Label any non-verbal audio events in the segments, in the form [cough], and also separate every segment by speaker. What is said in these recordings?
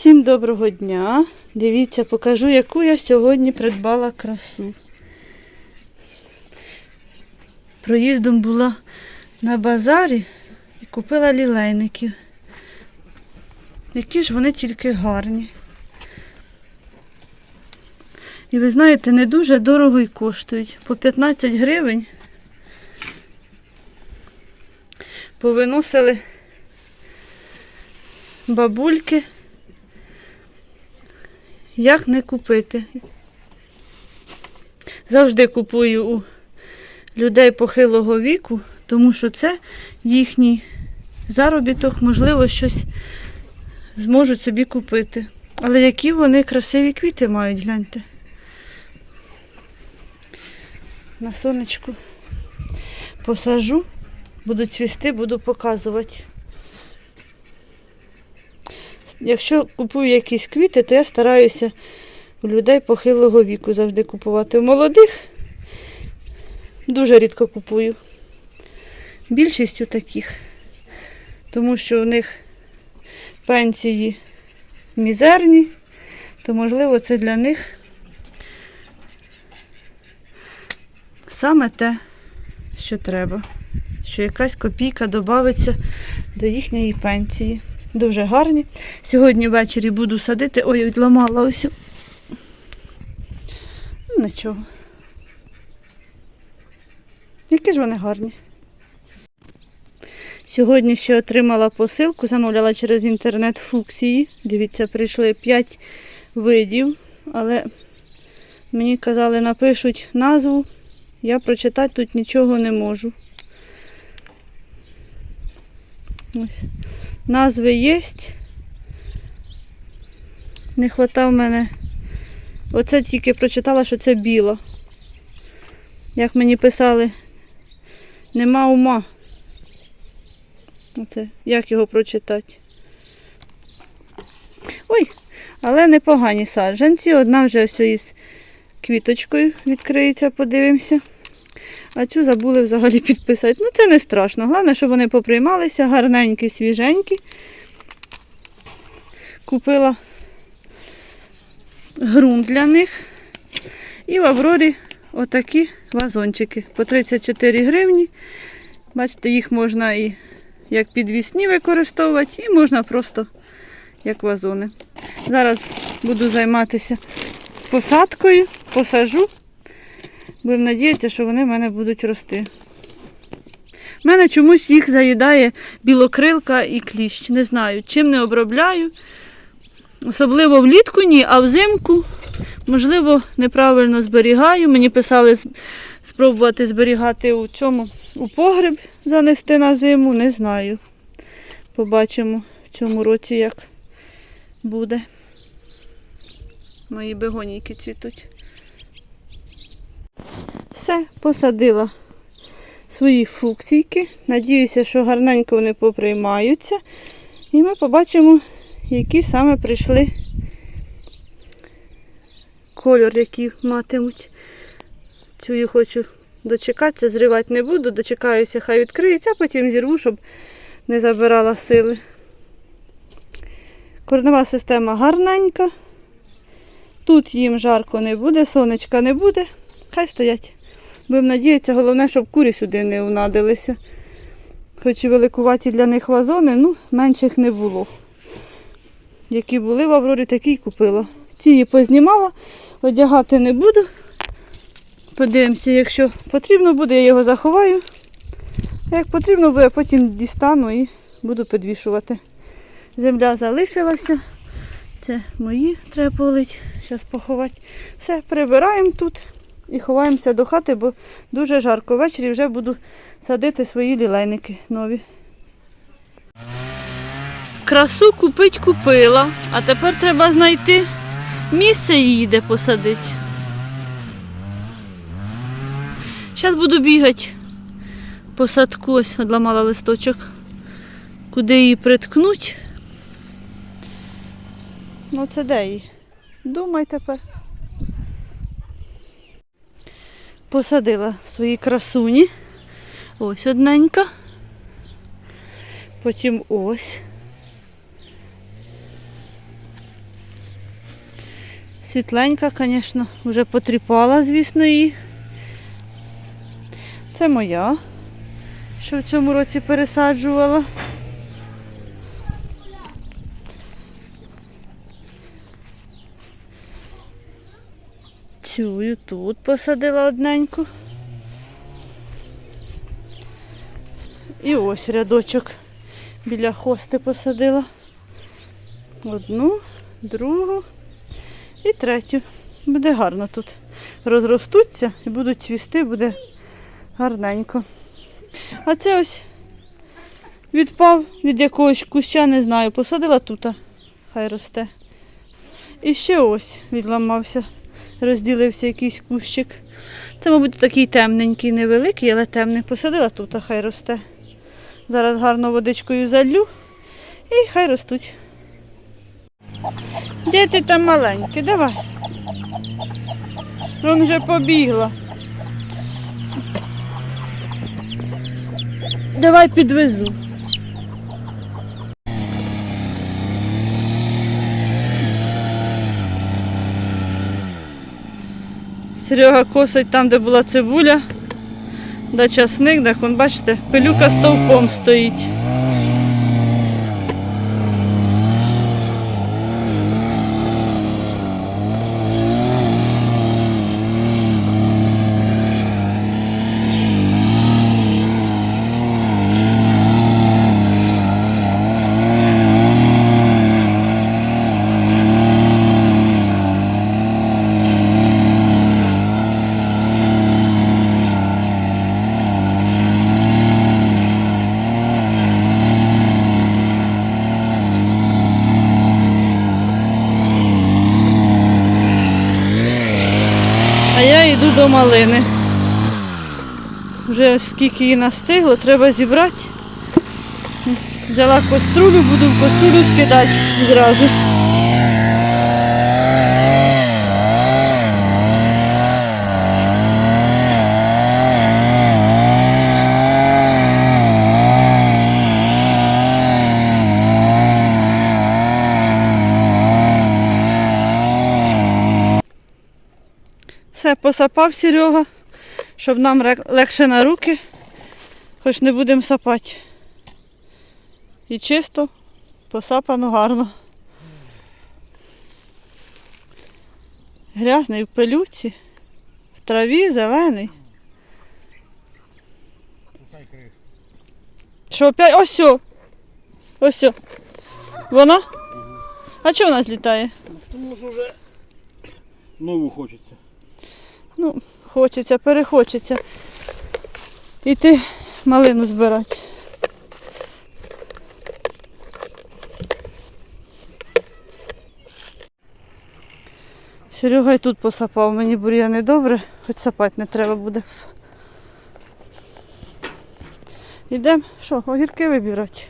Speaker 1: Всім доброго дня. Дивіться, покажу, яку я сьогодні придбала красу. Проїздом була на базарі і купила лілейників. Які ж вони тільки гарні. І ви знаєте, не дуже дорого й коштують. По 15 гривень повиносили бабульки. Як не купити? Завжди купую у людей похилого віку, тому що це їхній заробіток, можливо, щось зможуть собі купити. Але які вони красиві квіти мають, гляньте. На сонечку посажу, буду цвісти, буду показувати. Якщо купую якісь квіти, то я стараюся у людей похилого віку завжди купувати. У молодих дуже рідко купую. Більшістю таких, тому що у них пенсії мізерні, то можливо це для них саме те, що треба. Що якась копійка додається до їхньої пенсії. Дуже гарні. Сьогодні ввечері буду садити. Ой, відламала ось. Ну, нічого. Які ж вони гарні. Сьогодні ще отримала посилку, замовляла через інтернет фуксії. Дивіться, прийшли 5 видів, але мені казали, напишуть назву. Я прочитати тут нічого не можу. Ось. Назви є. Не хватав мене. Оце тільки прочитала, що це біло. Як мені писали, нема ума. Оце, як його прочитати? Ой, але непогані саджанці. Одна вже ось із квіточкою відкриється, подивимося. А цю забули взагалі [laughs] підписати. Ну, це не страшно. Головне, щоб вони поприймалися, гарненькі, свіженькі. Купила ґрунт для них. І в Аврорі отакі вазончики по 34 гривні. Бачите, їх можна і як підвісні використовувати, і можна просто як вазони. Зараз буду займатися посадкою, посажу. Будемо надіятися, що вони в мене будуть рости. У мене чомусь їх заїдає білокрилка і кліщ. Не знаю, чим не обробляю. Особливо влітку ні, а взимку, можливо, неправильно зберігаю. Мені писали спробувати зберігати у цьому у погреб занести на зиму. Не знаю. Побачимо в цьому році, як буде. Мої бегонійки цвітуть. Все, посадила свої фуксійки. Надіюся, що гарненько вони поприймаються. І ми побачимо, які саме прийшли кольор, який матимуть. Цю я хочу дочекатися, зривати не буду, дочекаюся, хай відкриється, а потім зірву, щоб не забирала сили. Корнева система гарненька. Тут їм жарко не буде, сонечка не буде. Хай стоять. Будемо надіятися, головне, щоб курі сюди не унадилися. Хоч і великуваті для них вазони, ну, менших не було. Які були в Аврорі, такі й купила. Ці її познімала, одягати не буду. Подивимося, якщо потрібно буде, я його заховаю. А як потрібно буде, потім дістану і буду підвішувати. Земля залишилася. Це мої треба полить. Зараз поховати. Все, прибираємо тут і ховаємося до хати, бо дуже жарко. Ввечері вже буду садити свої лілейники нові. Красу купить купила, а тепер треба знайти місце її, де посадити. Зараз буду бігати по садку, ось одламала листочок, куди її приткнуть. Ну це де її? Думай тепер. Посадила свої красуні. Ось одненька. Потім ось. Світленька, звісно, вже потріпала, звісно, її. Це моя, що в цьому році пересаджувала. Цю і тут посадила одненьку. І ось рядочок біля хости посадила. Одну, другу і третю. Буде гарно тут. Розростуться і будуть цвісти, буде гарненько. А це ось відпав від якогось куща, не знаю, посадила тут, хай росте. І ще ось відламався, розділився якийсь кущик. Це, мабуть, такий темненький, невеликий, але темний. Посадила тут, а хай росте. Зараз гарно водичкою залью і хай ростуть. Де ти там маленький? Давай. Вон вже побігла. Давай підвезу. Серега косить там, де була цибуля, де часник, де, вон, бачите, пилюка стовпом стоїть. А я йду до малини. Вже скільки її настигло, треба зібрати. Взяла каструлю, буду в каструлю скидати зразу. Все, посапав Серега, щоб нам легше на руки, хоч не будемо сапати. І чисто, посапано гарно. Грязний в пилюці, в траві зелений. Що опять? Ось сьо. Ось сьо. Вона? А чого вона злітає?
Speaker 2: Тому що вже нову хочеться.
Speaker 1: Ну, хочеться, перехочеться. Іти малину збирати. Серега і тут посапав, мені бур'яни добре, хоч сапати не треба буде. Ідемо, що, огірки вибирати.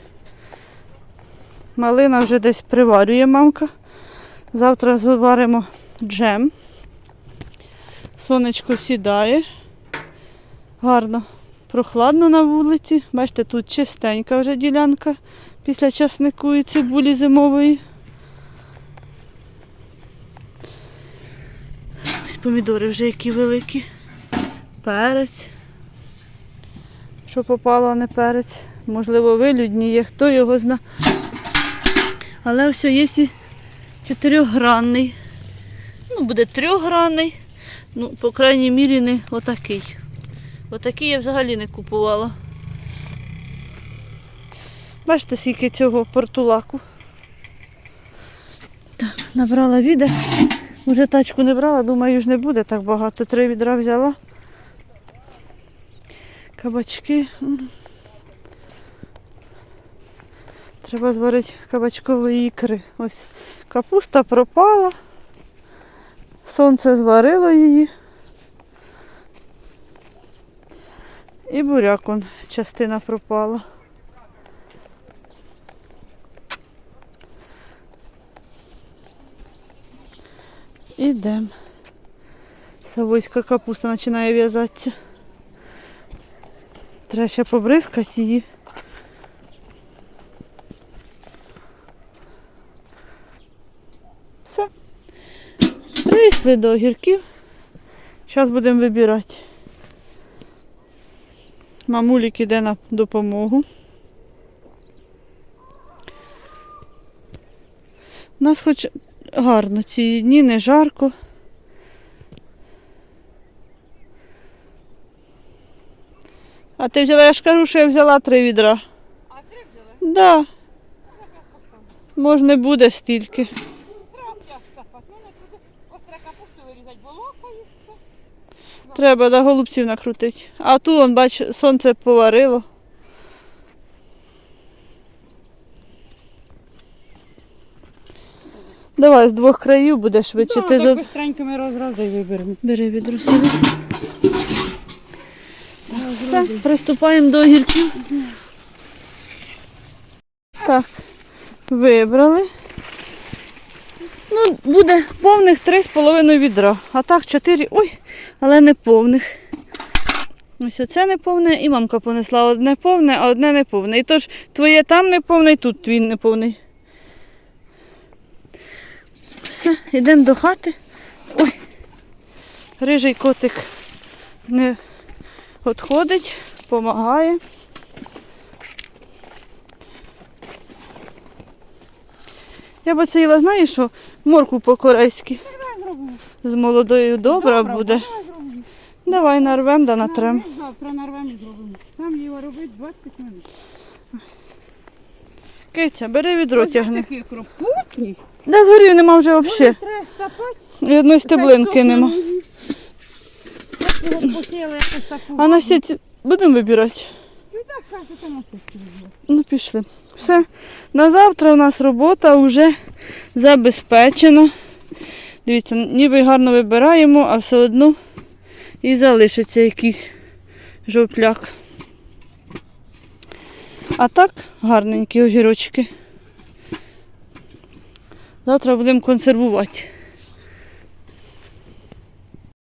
Speaker 1: Малина вже десь приварює мамка. Завтра зваримо джем. Сонечко сідає. Гарно, прохладно на вулиці. Бачите, тут чистенька вже ділянка після часнику і цибулі зимової. Ось помідори вже які великі. Перець. Що попало, а не перець. Можливо, вилюдні є, хто його зна. Але все є і чотирьохгранний. Ну, буде трьохгранний. Ну, по крайній мірі, не отакий. Отакий я взагалі не купувала. Бачите, скільки цього портулаку. Так, набрала віде. Уже тачку не брала, думаю, ж не буде так багато. Три відра взяла. Кабачки. Треба зварити кабачкової ікри. Ось капуста пропала. Сонце зварило її. І буряк он, частина пропала. Ідемо. Савойська капуста починає в'язатися. Треба ще побризкати її. Все. Дійшли до огірків. Зараз будемо вибирати. Мамулік іде на допомогу. У нас хоч гарно ці дні, не жарко. А ти взяла, я ж кажу, що я взяла три відра.
Speaker 3: А три взяли?
Speaker 1: Да. Може не буде стільки.
Speaker 3: Треба п'яс сапати. Ну не туди остра капусту вирізати, бо лопається.
Speaker 1: Треба до голубців накрутити. А ту, он, бач, сонце поварило. Давай з двох країв буде швидше. Ти
Speaker 3: так
Speaker 1: ж...
Speaker 3: быстренько розрази виберемо.
Speaker 1: Бери відро собі. Все, приступаємо до огірків. Так, вибрали. Ну, буде повних 3,5 відра. А так 4. Ой, але не повних. Ось оце не повне і мамка понесла одне повне, а одне не повне. І тож твоє там не повне, і тут твій не повний. Все, йдемо до хати. Ой, рижий котик не відходить, допомагає. Я б їла, знаєш, що морку по-корейськи. З молодою добра буде. Давай нарвем да натрем.
Speaker 3: Завтра нарвемо і зробимо. Там його робити 20 минут.
Speaker 1: Киця, бери відро тягни.
Speaker 3: Такі кропотні.
Speaker 1: Де згорів нема вже взагалі. І одної стеблинки нема. А на сіці будемо вибирати?
Speaker 3: Ну
Speaker 1: пішли. Все. На завтра у нас робота вже забезпечена. Дивіться, ніби гарно вибираємо, а все одно і залишиться якийсь жовтляк. А так гарненькі огірочки. Завтра будемо консервувати.